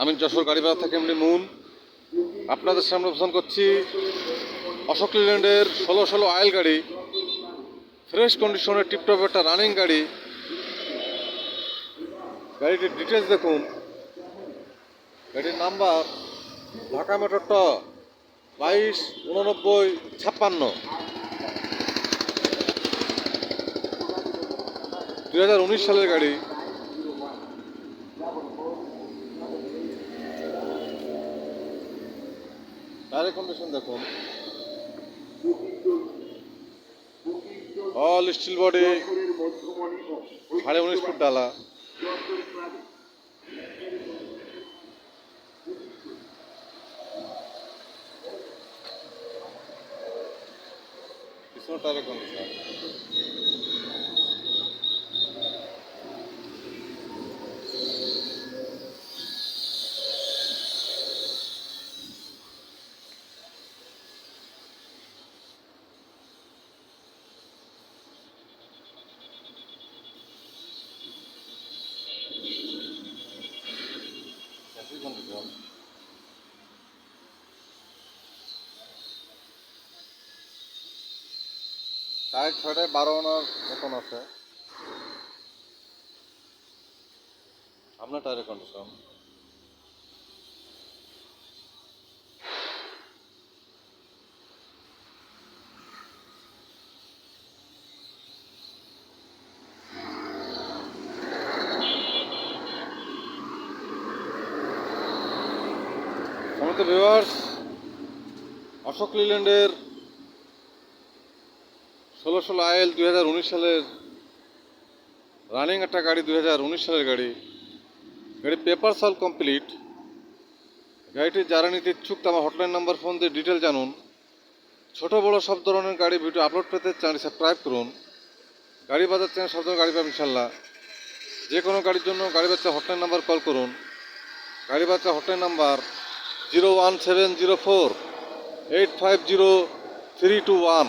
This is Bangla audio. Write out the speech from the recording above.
আমি যশোর গাড়িবাজার থেকে এমনি মুন। আপনাদের সামনে উপস্থান করছি অশোক লিল্যান্ডের ষোলো ষোলো আয়েল গাড়ি ফ্রেশ কন্ডিশনের টিপটপ একটা রানিং গাড়ি। গাড়িটির ডিটেলস দেখুন। গাড়ির নাম্বার ঢাকা মেট্রো ট বাইশ, উননব্বই, ছাপ্পান্ন। দু সালের গাড়ি। টায়ারের কন্ডিশন দেখুন। অল স্টিল বডি সাড়ে উনিশ ফুট ডালা। টায়ারের কন্ডিশন একই কন্ডিশন টায়ার ছয়টায় বারো আনার মতন আছে আপনার টায়ারের কন্ডিশন সমস্ত ভিউয়ার্স অশোক লিল্যান্ডের ষোলো ষোলো আইএল দুই হাজার উনিশ সালের রানিং একটা গাড়ি, দুই হাজার উনিশ সালের গাড়ি। গাড়ি পেপার সল কমপ্লিট। গাড়িটি যারা নিতে ইচ্ছুক আমার হটলাইন নাম্বার, ফোন দিয়ে ডিটেল জানুন। ছোট, বড় সব ধরনের গাড়ি ভিডিও আপলোড পেতে চ্যানেল সাবস্ক্রাইব করুন। গাড়ি বাজার চ্যানেল সব ধরনের গাড়ি পাবেন ইনশাল্লাহ যে কোনো গাড়ির জন্য গাড়ি বাচ্চা হটলাইন নাম্বার কল করুন। গাড়ি বাচ্চা hotline number zero one seven zero four eight five zero three two one.